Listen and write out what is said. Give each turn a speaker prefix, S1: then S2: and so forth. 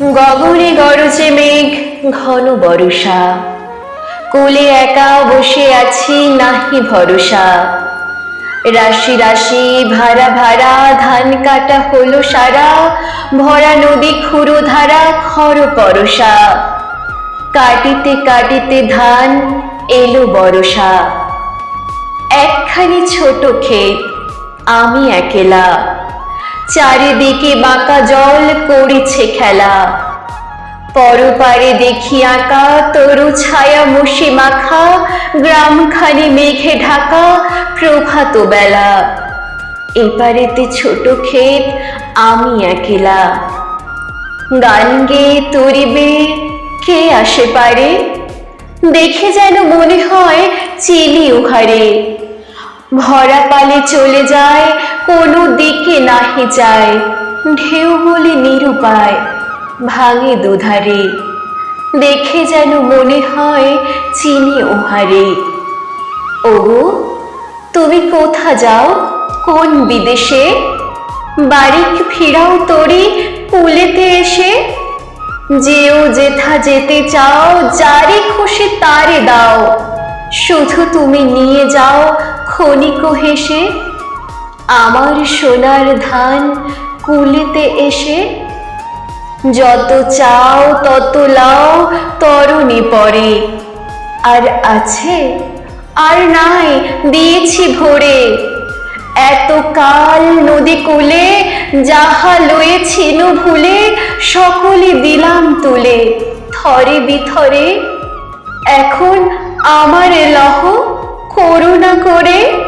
S1: গগনে গরজে মেঘ, ঘন বরষা। কোলে একা বসে আছি, নাহি ভরসা। রাশি রাশি, ভাড়া ভাড়া, ধান কাটা হলো সারা। ভরা নদী, খুরো ধারা, খর পরশা কাটিতে কাটিতে ধান এলো বরষা একখানি ছোট ক্ষেত, আমি একেলা। চারিদিকে বাঁকা জল করেছে খেলা। পরপারে দেখি আঁকা, তরু ছায়া মুশি মাখা, গ্রামখানি মেঘে ঢাকা, প্রভাত বেলা। এপারেতে ছোট ক্ষেত, আমি একেলা। গান গেয়ে তরিবে, কে আসে পারে? দেখে যেন মনে হয় চিলি উহারে। ভরা পালে চলে যায় কোনো দিকে নাহি যায়। ঢেউ বলে নিরুপায় ভাঙে দুধারে। দেখে যেন মনে হয় চিনি ওহারে ওগো, তুমি কোথা যাও? কোন বিদেশে? বাড়ি ফিরাও তরি কুলেতে এসে? যেও যেথা যেতে চাও যারে খুশি তারে দাও। শুধু তুমি নিয়ে যাও, ক্ষণিক হেসে আমার সোনার ধান কুলিতে এসে যত চাও তত লাও, তরণী পরে। আর আছে, আর নাই, দিয়েছি ভরে। এত কাল নদী কূলে, যাহা লয়েছিল ভুলে সকলে দিলাম তুলে। থরে বিথরে, এখন আমার লহ করুণা করে।